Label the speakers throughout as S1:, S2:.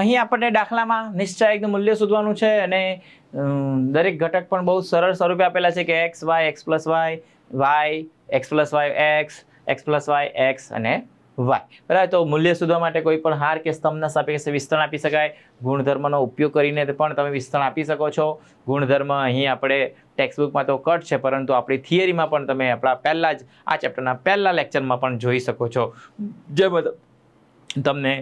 S1: અહીં આપણને દાખલામાં નિશ્ચયકનું મૂલ્ય શોધવાનું છે અને દરેક ઘટક પણ બહુ સરળ સ્વરૂપે આપેલા છે કે x y x plus y y x plus y x x plus y x અને વાય બરાબર? તો મૂલ્ય શોધવા માટે કોઈ પણ હાર કે સ્તંભના સાપેક્ષે વિસ્તરણ આપી શકાય. ગુણધર્મનો ઉપયોગ કરીને પણ તમે વિસ્તરણ આપી શકો છો. ગુણધર્મ અહીં આપણે ટેક્સ્ટબુકમાં તો કટ છે, પરંતુ આપણી થિયરીમાં પણ તમે આપણા પહેલાં જ, આ ચેપ્ટરના પહેલાં લેક્ચરમાં પણ જોઈ શકો છો. જે તમને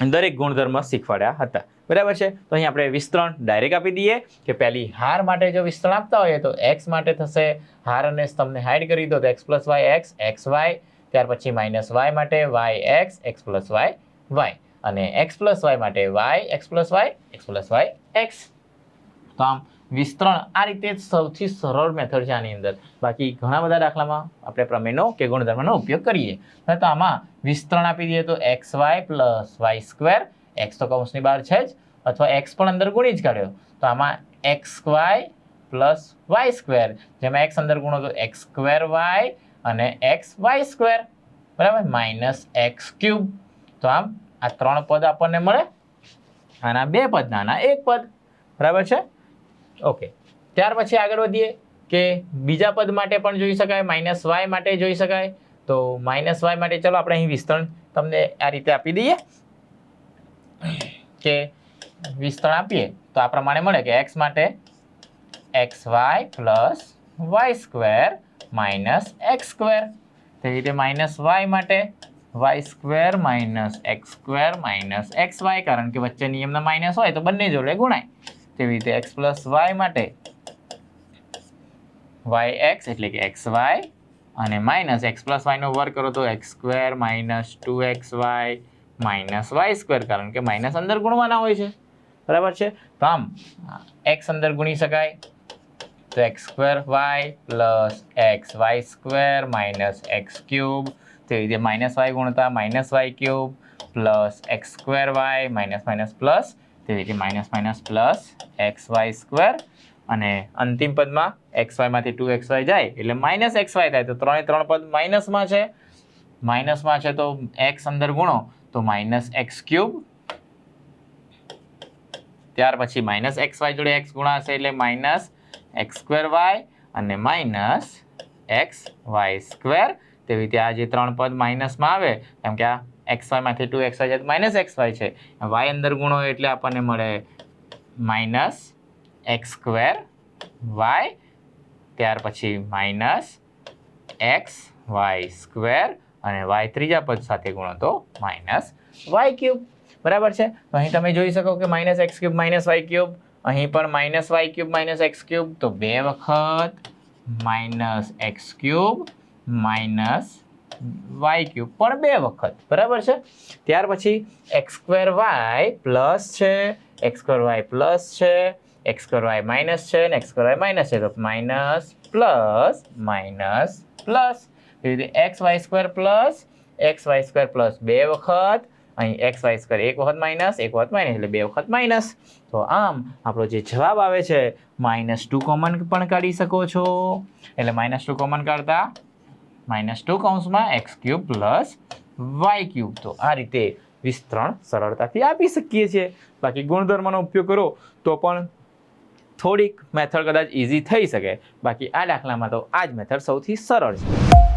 S1: દરેક ગુણધર્મ શીખવાડ્યા હતા. બરાબર છે? તો અહીં આપણે વિસ્તરણ ડાયરેક્ટ આપી દઈએ કે પહેલી હાર માટે જો વિસ્તરણ આપતા હોઈએ તો એક્સ માટે થશે હાર અને સ્તંભને હાઈડ કરી દો તો x plus y x x y ત્યાર પછી માઇનસ વાય માટે y x x plus y y અને એક્સ પ્લસ વાય માટે y x plus y x plus y x તો આમ વિસ્તરણ આ રીતે સૌથી સરળ મેથડ છે આની અંદર. બાકી ઘણા બધા દાખલામાં આપણે પ્રમેયનો કે ગુણધર્મનો ઉપયોગ કરીએ. તો આમાં વિસ્તરણ આપી દઈએ તો x y plus y square x તો કૌંસની બહાર છે જ, અથવા એક્સ પણ અંદર ગુણી જ કાઢ્યો. તો આમાં x y plus y square જેમાં એક્સ અંદર ગુણો તો એક્સ સ્ક્વેર વાય અને એક્સ વાય સ્ક્વેર બરાબર? માઇનસ એક્સ ક્યુબ તો આમ આ ત્રણ પદ આપણને મળે. આના બે પદ નાના એક પદ. બરાબર છે? ઓકે ત્યાર પછી આગળ વધીએ કે બીજા પદ માટે પણ જોઈ શકાય માઇનસ વાય માટે જોઈ શકાય. તો માઇનસ વાય માટે ચલો આપણે અહીં વિસ્તરણ તમને આ રીતે આપી દઈએ. કે વિસ્તરણ આપીએ. તો આ પ્રમાણે મળે કે એક્સ માટે x y plus y square minus x square તેવી રીતે માઇનસ વાય માટે y square minus x square minus x y કારણ કે વચ્ચે નિયમના માઇનસ હોય તો બંને જોડે ગુણાય. તેવી રીતે એક્સ પ્લસ વાય માટે વાય એક્સ એટલે કે એક્સ વાય અને માઇનસ એક્સ પ્લસ વાયનો વર્ગ કરો તો x square minus two x y minus y square કારણ કે માઇનસ અંદર ગુણવાના હોય છે. બરાબર છે? તો આમ એક્સ અંદર ગુણી શકાય. તો x square y plus x y square minus x cube તેવી રીતે minus y ગુણતા minus y cube plus x square y minus minus plus તેવી રીતે minus minus plus x y square અને અંતિમ પદમાં એક્સ વાયમાંથી ટુ એક્સ વાય જાય એટલે માઇનસ એક્સ વાય થાય. તો ત્રણે ત્રણ પદ માઇનસમાં છે. માઇનસમાં છે તો એક્સ અંદર ગુણો તો માઇનસ એક્સ ક્યુબ. ત્યાર પછી માઇનસ એક્સ વાય જોડે એક્સ ગુણાશે એટલે માઇનસ એક્સ સ્ક્વેર વાય અને માઇનસ એક્સ વાય સ્ક્વેર. તેવી રીતે આ જે ત્રણ પદ માઇનસમાં આવે કેમ કે આ એક્સ વાયમાંથી ટુ એક્સ વાય જાય માઇનસ એક્સ વાય છે. વાય અંદર ગુણો એટલે આપણને મળે માઇનસ એક્સ સ્ક્વેર વાય ત્યાર પછી માઇનસ એક્સ વાય સ્ક્વેર અને વાય ત્રીજા પદ સાથે ગુણો તો માઇનસ વાય ક્યુબ બરાબર છે? અહીં તમે જોઈ શકો કે minus x cube minus y cube અહીં પણ minus y cube minus x cube તો બે વખત minus x cube minus y cube પણ બે વખત, બરાબર છે? ત્યાર પછી એક્સ સ્ક્વેર વાય પ્લસ છે એક્સ સ્ક્વેર વાય પ્લસ છે એક્સ સ્ક્વેર વાય માઇનસ છે ને એક્સ સ્ક્વેર વાય માઇનસ છે. તો minus plus minus plus x y square plus x y square plus બે વખત, અહીં એક્સ વાય સ્ક્વેર એક વખત માઇનસ એક વખત માઇનસ એટલે બે વખત માઇનસ તો આમ આપણો જે જવાબ આવે છે માઇનસ ટુ કોમન પણ કાઢી શકો છો. એટલે માઇનસ ટુ કોમન કાઢતા માઇનસ ટુ કૌંસમાં x cube plus y cube. તો આ રીતે વિસ્તરણ સરળતાથી આપી શકીએ છીએ. બાકી ગુણધર્મનો ઉપયોગ કરો તો પણ થોડીક મેથડ કદાચ ઇઝી થઈ શકે. બાકી આ દાખલામાં તો આ જ મેથડ સૌથી સરળ છે.